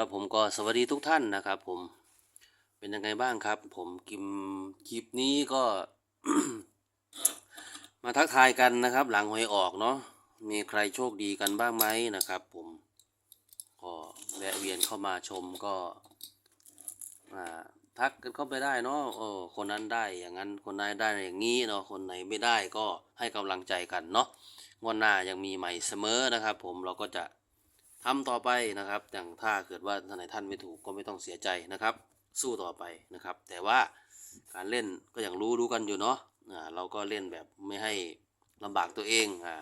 ครับผมก็สวัสดีทุกท่านนะครับผมเป็นยังไงบ้างครับ ผมกิมคลิปนี้ก็ มาทักทายกันนะครับ หลังหวยออกเนาะมีใครโชคดีกันบ้างไหมนะครับ ผมก็แวะเวียนเข้ามาชมก็อ่าทักกันเข้าไปได้เนาะเออคนนั้นได้อย่างนั้นคนนั้นได้อย่างนี้เนาะคนไหนไม่ได้ก็ให้กำลังใจกันเนาะงวดหน้ายังมีใหม่เสมอนะครับ ผมเราก็จะ ทำต่อไปนะครับ อย่างถ้าเกิดว่าท่านไหนท่านไม่ถูกก็ไม่ต้องเสียใจนะครับ สู้ต่อไปนะครับ แต่ว่าการเล่นก็อย่างรู้รู้กันอยู่เนาะอ่าเราก็เล่นแบบไม่ให้ลำบากตัวเองอ่า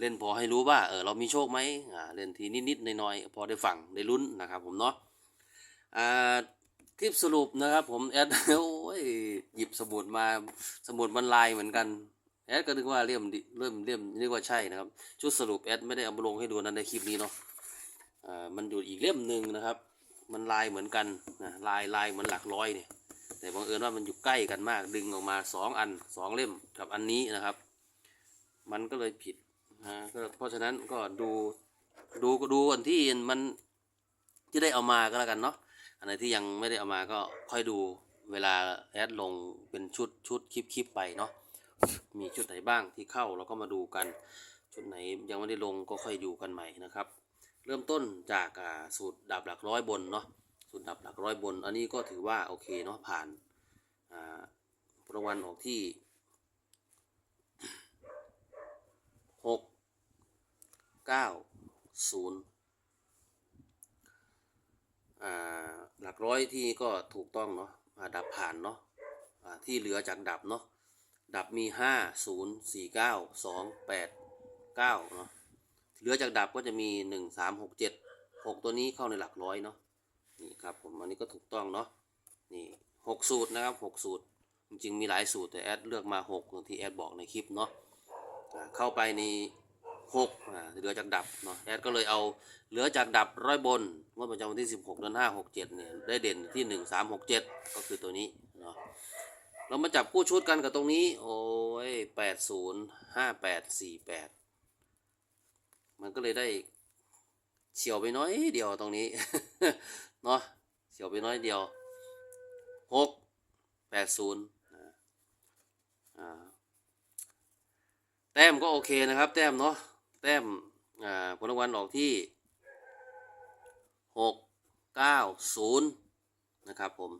เล่นพอให้รู้ว่าเออเรามีโชคไหมอ่าเล่นทีนิดๆน้อยๆพอได้ฟังได้ลุ้นนะครับ ผมเนาะอ่าคลิปสรุปนะครับผมแอดโอ้ยหยิบสมุดมาสมุดมันลายเหมือนกันแอดก็นึกว่าเล่มเริ่มเล่มนึกว่าใช่นะครับ ชุดสรุปแอดไม่ได้เอามาลงให้ดูนั้นในคลิปนี้เนาะ มันอยู่อีกเล่มหนึ่งนะครับ มันลายเหมือนกันนะลายลายเหมือนหลักร้อยเนี่ย แต่บังเอิญว่ามันอยู่ใกล้กันมาก ดึงออกมาสองอันสองเล่มกับอันนี้นะครับ มันก็เลยผิดนะเพราะฉะนั้นก็ดูดูดูอันที่มันที่ได้เอามาก็แล้วกันเนาะอันไหนที่ยังไม่ได้เอามาก็ค่อยดูเวลาแอดลงเป็นชุดชุดคลิปคลิปไปเนาะมีชุดไหนบ้างที่เข้าเราก็มาดูกัน ชุดไหนยังไม่ได้ลงก็ค่อยดูกันใหม่นะครับ เริ่มต้นจากสูตรดับหลักร้อยบนเนาะสูตรดับหลักร้อยบน อันนี้ก็ถือว่าโอเคเนาะผ่านรางวัลออกที่หกเก้าศูนย์หลักร้อยที่ก็ถูกต้องเนาะดับผ่านเนาะที่เหลือจากดับเนาะดับมีห้าศูนย์สี่เก้าสองแปดเก้าเนาะ เหลือจากดับก็จะมีหนึ่งสามหกเจ็ดหกตัวนี้เข้าในหลักร้อยเนาะนี่ครับผมอันนี้ก็ถูกต้องเนาะนี่หกสูตรนะครับหกสูตร จริงๆมีหลายสูตรแต่แอดเลือกมาหกที่แอดบอกในคลิปเนาะเข้าไปในหกเหลือจากดับเนาะแอดก็เลยเอาเหลือจากดับร้อยบนงวดประจำวันที่สิบหกเดือนห้าหกเจ็ดเนี่ยได้เด่นที่หนึ่งสามหกเจ็ดก็คือตัวนี้เนาะเรามาจับคู่ชุดกันกับตรงนี้ โอ้ยแปดศูนย์ห้าแปดสี่แปด มันก็เลยได้เฉียวไปน้อยเดียวตรงนี้ เนาะเฉียวไปน้อยเดียวหกแปดศูนย์อ่าแต้มก็โอเคนะครับ แต้มเนาะแต้มผลรางวัลออกที่หกเก้าศูนย์นะครับผม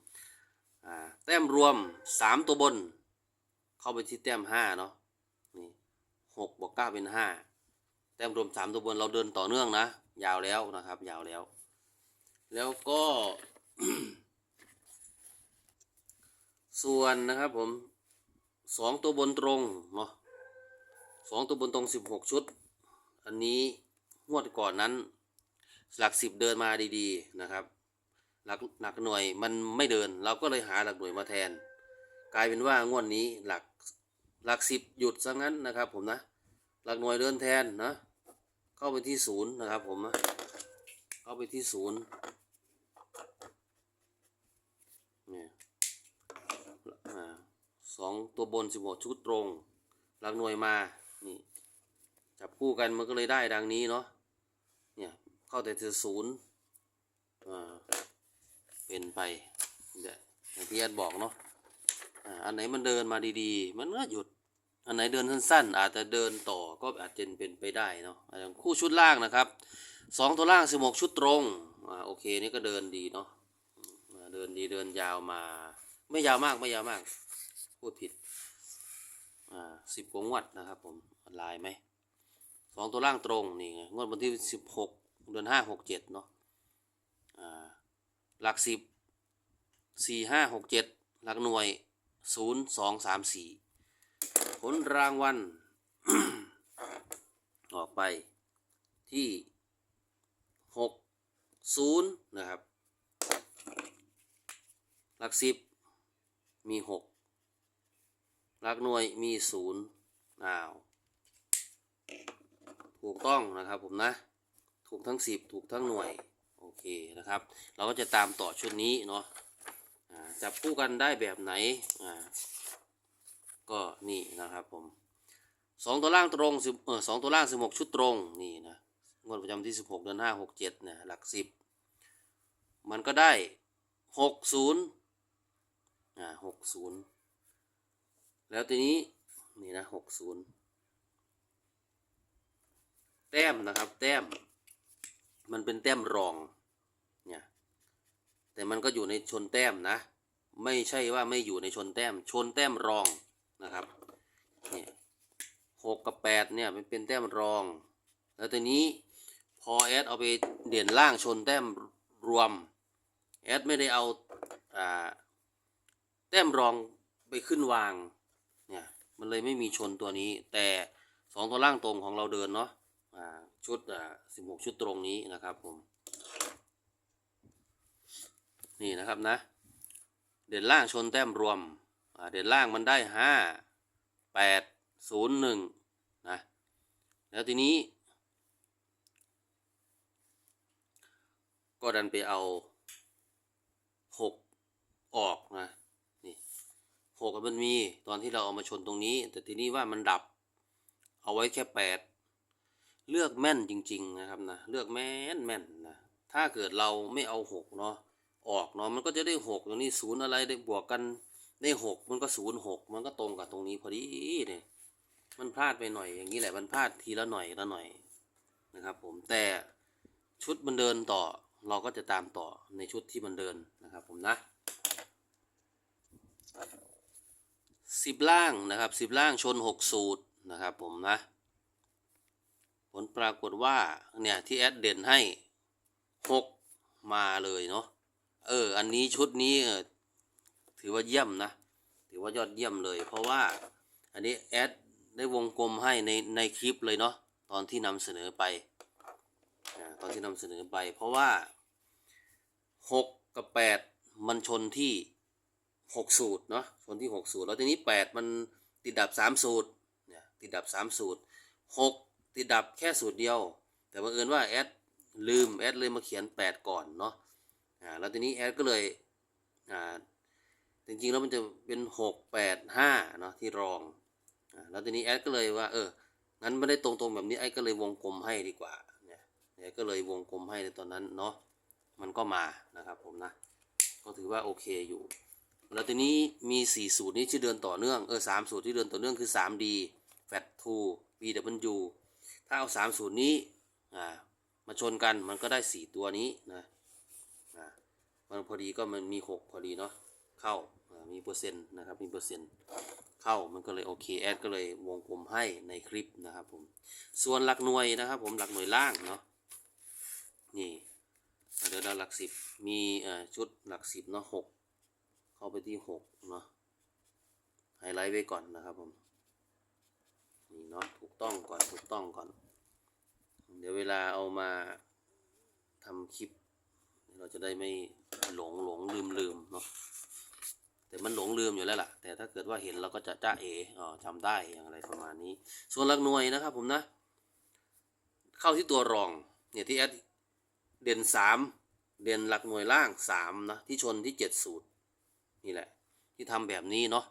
แต้มรวมสามตัวบน เข้าไปที่แต้มห้าเนาะนี่หกบวกเก้าเป็นห้า ต้มรวมสามตัวบนเราเดินต่อเนื่องนะ ยาวแล้วนะครับ ยาวแล้ว แล้วก็ ส่วนนะครับผมสองตัวบนตรงเนาะสองตัวบนตรงสิบหกชุด อันนี้งวดก่อนนั้น หลักสิบเดินมาดีๆนะครับ หลักหลักหน่วยมันไม่เดิน เราก็เลยหาหลักหน่วยมาแทน กลายเป็นว่างวดนี้หลักหลักสิบหยุดซะงั้นนะครับผมนะ หลักหน่วยเดินแทนนะ เข้าไปที่ศูนย์นะครับผมนะเข้าไปที่ศูนย์เนี่ยอ่าสองตัวบนสิบหกชุดตรงหลักหน่วยมานี่จับคู่กันมันก็เลยได้ดังนี้เนาะเนี่ยเข้าแต่ที่ศูนย์อ่าเป็นไปเนี่ยอย่างที่แอดบอกเนาะอ่าอันไหนมันเดินมาดีๆ มันก็หยุด อันไหนเดินสั้นๆ อาจจะเดินต่อก็อาจจะเป็นไปได้เนาะคู่ชุดล่างนะครับสองตัวล่างสิบหกชุดตรงอ่าโอเคนี่ก็เดินดีเนาะเดินดีเดินยาวมา ไม่ยาวมากไม่ยาวมาก พูดผิดอ่าสิบกว่างวดนะครับผมลายไหมสองตัวล่างตรงนี่ไงงวดวันที่สิบหกเดือนห้าหกเจ็ดเนาะอ่าหลักสิบสี่ห้าหกเจ็ดหลักหน่วยศูนย์สองสามสี่ ผลรางวัลออกไปที่หกศูนย์นะครับ หลักสิบมีหกหลักหน่วยมีศูนย์อ้าว ถูกต้องนะครับผมนะ ถูกทั้งสิบถูกทั้งหน่วย โอเคนะครับ เราก็จะตามต่อชุดนี้เนาะจับคู่กันได้แบบไหนอ่า ก็นี่นะครับผมสองตัวล่างตรงสิบเออสองตัวล่างสิบหกชุดตรงนี่นะงวดประจำที่สิบหกเดือนห้าหกเจ็ดเนี่ยหลักสิบมันก็ได้หกศูนย์อ่าหกศูนย์แล้วทีนี้นี่นะหกศูนย์แต้มนะครับแต้มมันเป็นแต้มรองเนี่ยแต่มันก็อยู่ในชนแต้มนะ ไม่ใช่ว่าไม่อยู่ในชนแต้ม ชนแต้มรอง นะครับเนี่ยหกกับแปดเนี่ยมันเป็นแต้มรอง แล้วทีนี้พอแอดเอาไปเด่นล่างชนแต้มรวมแอดไม่ได้เอาอ่าแต้มรองไปขึ้นวางเนี่ยมันเลยไม่มีชนตัวนี้ แต่สองตัวล่างตรงของเราเดินเนาะอ่าชุดอ่าสิบหกชุดตรงนี้นะครับผมนี่นะครับนะ เด่นล่างชนแต้มรวม เด่นล่างมันได้ห้าแปดศูนย์หนึ่งนะแล้วทีนี้ ก็ดันไปเอาหกออกนะนี่หกมันมีตอนที่เราเอามาชนตรงนี้ แต่ทีนี้ว่ามันดับ เอาไว้แค่แปดเลือกแม่นจริง ๆ นะครับนะเลือกแม่นแม่นนะถ้าเกิดเราไม่เอาหกเนาะออกเนาะมันก็จะได้หกตรงนี้ศูนย์อะไรได้บวกกัน ได้หกมันก็ศูนย์หกมันก็ตรงกับตรงนี้พอดีเนี่ยมันพลาดไปหน่อยอย่างนี้แหละมันพลาดทีละหน่อยละหน่อยนะครับ ผมแต่ชุดมันเดินต่อ เราก็จะตามต่อในชุดที่มันเดินนะครับ ผมนะสิบล่างนะครับสิบล่างชนหกสูตรนะครับ ผมนะผลปรากฏว่าเนี่ยที่แอดเด่นให้หกมาเลยเนาะเอออันนี้ชุดนี้เออ ถือว่าเยี่ยมนะ ถือว่ายอดเยี่ยมเลย เพราะว่าอันนี้แอดได้วงกลมให้ในในคลิปเลยเนาะตอนที่นำเสนอไปอตอนที่นำเสนอไป เพราะว่าหกกับแปดมันชนที่หกสูตรเนาะชนที่หกสูตร แล้วทีนี้แปดมันติดดับสามสูตรเนี่ยติดดับสามสูตรหกติดดับแค่สูตรเดียว แต่บังเอิญว่าแอดลืมแอดเลยมาเขียนแปดก่อนเนาะอ่าแล้วทีนี้แอดก็เลยอ่า จริงๆแล้วมันจะเป็นหกแปดห้าเนาะที่รองแล้วทีนี้แอดก็เลยว่าเอองั้นไม่ได้ตรงๆแบบนี้ไอ้ก็เลยวงกลมให้ดีกว่าเนี่ยแอดก็เลยวงกลมให้ในตอนนั้นเนาะมันก็มานะครับผมนะก็ถือว่าโอเคอยู่แล้วทีนี้มีสี่สูตรนี้ที่เดินต่อเนื่องเออสามสูตรที่เดินต่อเนื่องคือ 3D Fat 2 BW ถ้าเอาสามสูตรนี้อ่ามาชนกันมันก็ได้สี่ตัวนี้นะอ่ามันพอดีก็มันมีหกพอดีเนาะ เข้ามีเปอร์เซ็นต์นะครับมีเปอร์เซ็นต์เข้ามันก็เลยโอเคแอดก็เลยวงกลมให้ในคลิปนะครับผมส่วนหลักหน่วยนะครับผมหลักหน่วยล่างเนาะนี่เดี๋ยวเราหลักสิบมีชุดหลักสิบเนาะหกเข้าไปที่หกเนาะไฮไลท์ไว้ก่อนนะครับผมนี่เนาะถูกต้องก่อนถูกต้องก่อน เดี๋ยวเวลาเอามาทำคลิป เราจะได้ไม่หลงหลงลืมลืมเนาะ แต่มันหลงลืมอยู่แล้วล่ะ แต่ถ้าเกิดว่าเห็นเราก็จะจ้าเออ๋อจำได้อย่างไรประมาณนี้ ส่วนหลักหน่วยนะครับผมนะ เข้าที่ตัวรองเนี่ยที่แอดเด่นสามเด่นหลักหน่วยล่างสามนะที่ชนที่เจ็ดสูตรนี่แหละ ที่ทำแบบนี้เนาะ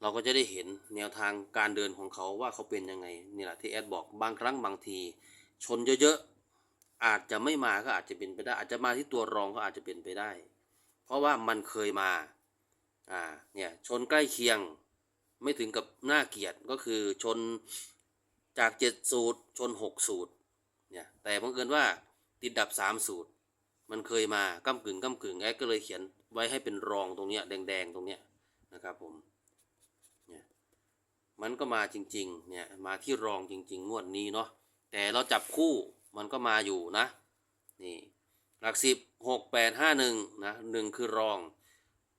เราก็จะได้เห็นแนวทางการเดินของเขาว่าเขาเป็นยังไงนี่แหละที่แอดบอกบางครั้งบางที ชนเยอะๆอาจจะไม่มาก็อาจจะเป็นไปได้ อาจจะมาที่ตัวรองก็อาจจะเป็นไปได้ เพราะว่ามันเคยมา อ่าเนี่ยชนใกล้เคียงไม่ถึงกับน่าเกลียดก็คือชนจากเจ็ดสูตรชนหกสูตรเนี่ยแต่บังเอิญว่าติดดับสามสูตร มันเคยมาก้ากึ่งก้ากึ่งแอดก็เลยเขียนไว้ให้เป็นรองตรงเนี้ยแดงๆตรงเนี้ยนะครับผมเนี่ยมันก็มาจริงๆเนี่ยมาที่รองจริง ๆ งวดนี้เนาะแต่เราจับคู่มันก็มาอยู่นะนี่หลักสิบหกแปดห้าหนึ่งนะหนึ่งคือรอง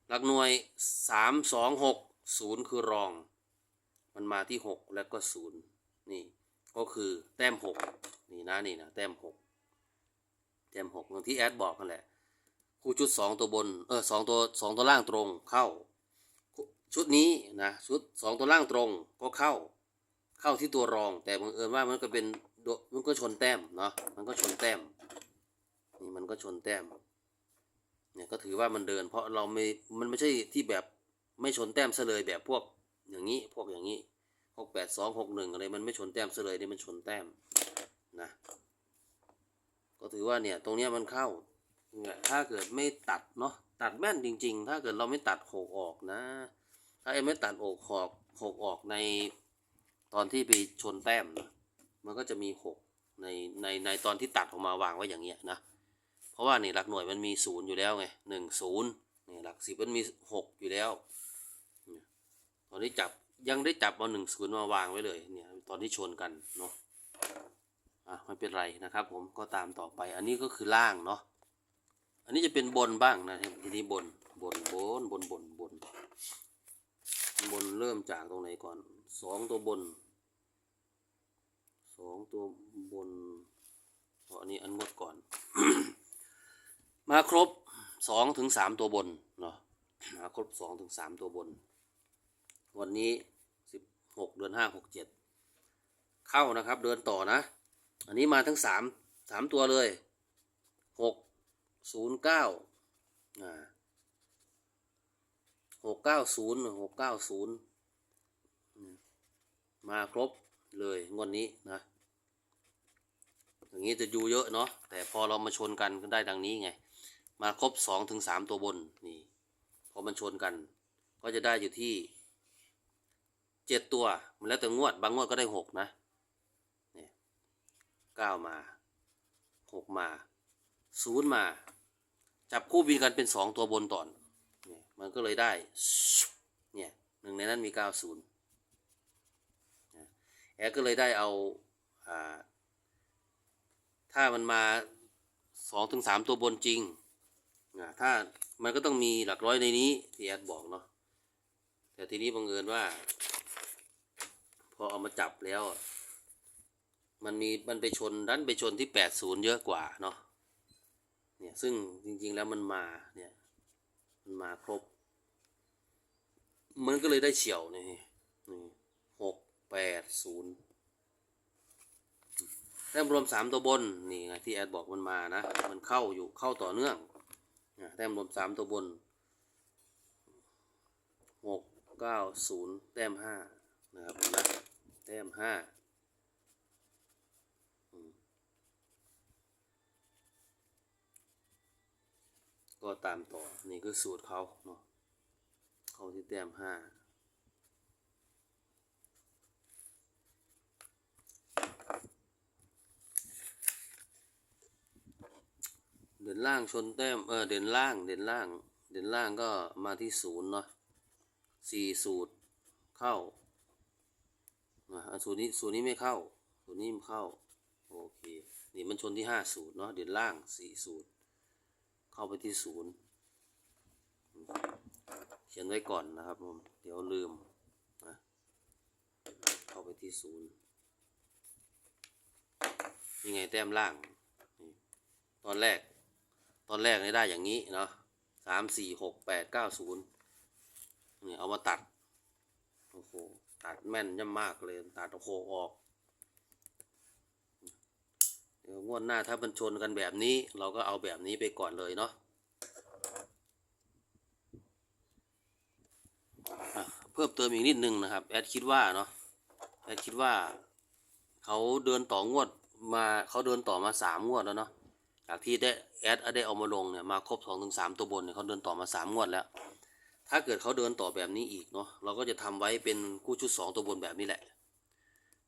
หลักหน่วยสามสองหกศูนย์คือรอง มันมาที่หกแล้วก็ศูนย์นี่ก็คือแต้มหกนี่นะนี่นะแต้มหกแต้มหกอย่างที่แอดบอกกันแหละ คู่ชุดสองตัวบน เออสองตัวสองตัวล่างตรงเข้า ชุดนี้นะชุดสองตัวล่างตรงก็เข้า เข้าที่ตัวรอง แต่บังเอิญว่ามันก็เป็นมันก็ชนแต้มเนาะมันก็ชนแต้มนี่มันก็ชนแต้ม เนี่ยก็ถือว่ามันเดิน เพราะเราไม่ มันไม่ใช่ที่แบบไม่ชนแต้มซะเลยแบบพวกอย่างนี้ พวกอย่างนี้หกแปดสองหกหนึ่งอะไรมันไม่ชนแต้มซะเลยนี่มันชนแต้มนะ ก็ถือว่าเนี่ยตรงเนี้ยมันเข้าเนี่ยถ้าเกิดไม่ตัดเนาะตัดแม่นจริง ๆ ถ้าเกิดเราไม่ตัดหกออกนะ ถ้าเอ็มไม่ตัดหกหอกหกออกในตอนที่ไปชนแต้มนะมันก็จะมีหกในในในตอนที่ตัดออกมาวางไว้อย่างเงี้ยนะ เพราะว่านี่หลักหน่วยมันมีศูนย์อยู่แล้วไงหนึ่งศูนย์นี่หลักสิบมันมีหกอยู่แล้วตอนนี้จับยังได้จับเอาหนึ่งศูนย์มาวางไว้เลยเนี่ยตอนที่ชนกันเนาะอะไม่เป็นไรนะครับ ผมก็ตามต่อไป อันนี้ก็คือล่างเนาะอันนี้จะเป็นบนบ้างนะทีนี้บนบนบนบนบนบนบนเริ่มจากตรงไหนก่อนสองตัวบนสองตัวบนอันนี้อันงดก่อน มาครบสองถึงสามตัวบนเนาะมาครบสองถึงสามตัวบน วันนี้สิบหกเดือนห้าหกเจ็ดเข้านะครับเดินต่อนะ อันนี้มาทั้งสามสามตัวเลยหกศูนย์เก้าอ่าหกเก้าศูนย์หกเก้าศูนย์มาครบเลยงวดนนี้นะ อย่างนี้จะอยู่เยอะเนาะแต่พอเรามาชนกันก็ได้ดังนี้ไง มาครบสองถึงสามตัวบนนี่พอมันชนกัน ก็จะได้อยู่ที่เจ็ดตัว มันแล้วแต่งวด บางงวดก็ได้หกนะเนี่ยเก้ามาหกมาศูนย์มา จับคู่บินกันเป็นสองตัวบนต่อนเนี่ยมันก็เลยได้เนี่ยหนึ่งในนั้นมีเก้าศูนย์แอร์ก็เลยได้เอาอ่าถ้ามันมาสองถึงสามตัวบนจริง นะถ้ามันก็ต้องมีหลักร้อยในนี้ที่แอดบอกเนาะแต่ทีนี้บังเอิญว่า พอเอามาจับแล้ว มันมีมันไปชนดันไปชนที่แปดศูนย์เยอะกว่าเนาะเนี่ยซึ่งจริงๆแล้วมันมาเนี่ยมันมาครบ มันก็เลยได้เฉียวนี่นี่หกแปดศูนย์แต้มรวมสามตัวบนนี่ไงที่แอดบอกมันมานะ มันเข้าอยู่เข้าต่อเนื่อง แต้มรวมสามตัวบนหกเก้าศูนย์แต้มห้านะครับนะแต้มห้าก็ตามต่อ นี่คือสูตรเขาเนาะเขาที่แต้มห้า เด่นล่างชนแต้ม เออ เด่นล่าง เด่นล่าง เด่นล่างก็มาที่ศูนย์เนาะสี่สูตรเข้าอะสูตรนี้สูตรนี้ไม่เข้า สูตรนี้มันเข้า โอเค นี่มันชนที่ห้าสูตรเนาะ เด่นล่างสี่สูตร เข้าไปที่ศูนย์เขียนไว้ก่อนนะครับผม เดี๋ยวลืมนะเข้าไปที่ศูนย์นี่ไงแต้มล่างนี่ตอนแรก ตอนแรกนี่ได้อย่างนี้เนาะสามสี่หกแปดเก้าศูนย์เนี่ยเอามาตัด โอ้โห ตัดแม่นย่ำมากเลย ตัดโอ้โหออกเดี๋ยวงวดหน้าถ้ามันชนกันแบบนี้ เราก็เอาแบบนี้ไปก่อนเลยเนาะะเพิ่มเติมอีกนิดนึงนะครับ แอดคิดว่าเนาะ แอดคิดว่า เขาเดินต่องวดมาเขาเดินต่อมาสามงวดแล้วเนาะ จากที่ได้แอดได้เอามาลงเนี่ยมาครบสองถึงสามตัวบนเนี่ยเขาเดินต่อมาสามงวดแล้ว ถ้าเกิดเขาเดินต่อแบบนี้อีกเนาะเราก็จะทำไว้เป็นคู่ชุดสองตัวบนแบบนี้แหละ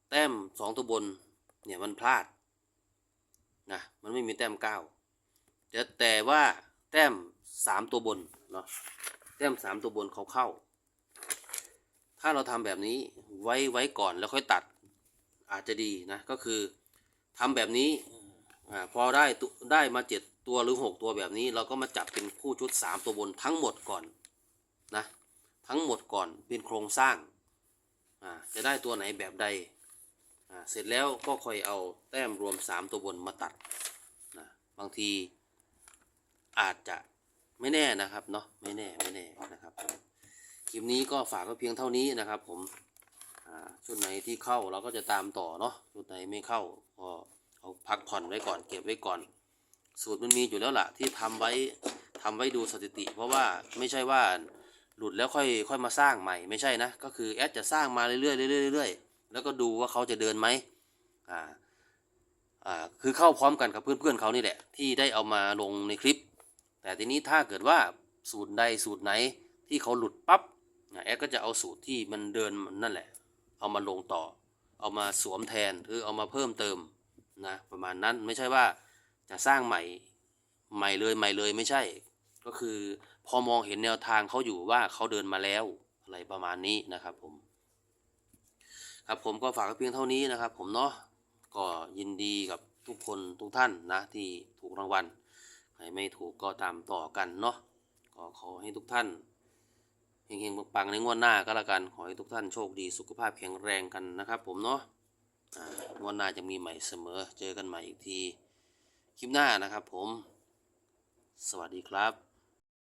แต้มสองตัวบนเนี่ยมันพลาดนะมันไม่มีแต้มเก้าแต่แต่ว่าแต้มสามตัวบนเนาะแต้มสามตัวบนเขาเข้า ถ้าเราทำแบบนี้ไว้ไว้ก่อนแล้วค่อยตัดอาจจะดีนะก็คือทำแบบนี้ อาพอได้ได้มาเจ็ดตัวหรือหกตัวแบบนี้ เราก็มาจับเป็นคู่ชุดสามตัวบนทั้งหมดก่อนนะทั้งหมดก่อนเป็นโครงสร้างอ่าจะได้ตัวไหนแบบใดอ่าเสร็จแล้วก็ค่อยเอาแต้มรวมสามตัวบนมาตัดนะบางทีอาจจะไม่แน่นะครับเนาะไม่แน่ไม่แน่นะครับคลิปนี้ก็ฝากไว้เพียงเท่านี้นะครับ ผมชุดไหนที่เข้าเราก็จะตามต่อเนาะชุดไหนไม่เข้าก็ เอาพักผ่อนไว้ก่อนเก็บไว้ก่อน สูตรมันมีอยู่แล้วล่ะ ที่ทำไว้ทำไว้ดูสถิติ เพราะว่าไม่ใช่ว่าหลุดแล้วค่อยค่อยมาสร้างใหม่ไม่ใช่นะ ก็คือแอดจะสร้างมาเรื่อยๆเรื่อยๆเรื่อยๆแล้วก็ดูว่าเขาจะเดินไหมอ่าอ่าคือเข้าพร้อมกันกับเพื่อนๆเขานี่แหละ ที่ได้เอามาลงในคลิป แต่ทีนี้ถ้าเกิดว่าสูตรใดสูตรไหนที่เขาหลุดปั๊บแอดก็จะเอาสูตรที่มันเดินนั่นแหละ เอามาลงต่อ เอามาสวมแทนหรือเอามาเพิ่มเติม นะประมาณนั้นไม่ใช่ว่าจะสร้างใหม่ใหม่เลยใหม่เลยไม่ใช่ ก็คือพอมองเห็นแนวทางเขาอยู่ว่าเขาเดินมาแล้วอะไรประมาณนี้นะครับผม ครับผมก็ฝากเพียงเท่านี้นะครับ ผมเนาะก็ยินดีกับทุกคนทุกท่านนะที่ถูกรางวัลใครไม่ถูกก็ตามต่อกันเนาะก็ขอให้ทุกท่านเฮงๆปังๆในงวดหน้าก็แล้วกันขอให้ทุกท่านโชคดีสุขภาพแข็งแรงกันนะครับ ผมเนาะ วันหน้าจะมีใหม่เสมอ เจอกันใหม่อีกที คลิปหน้านะครับผม สวัสดีครับ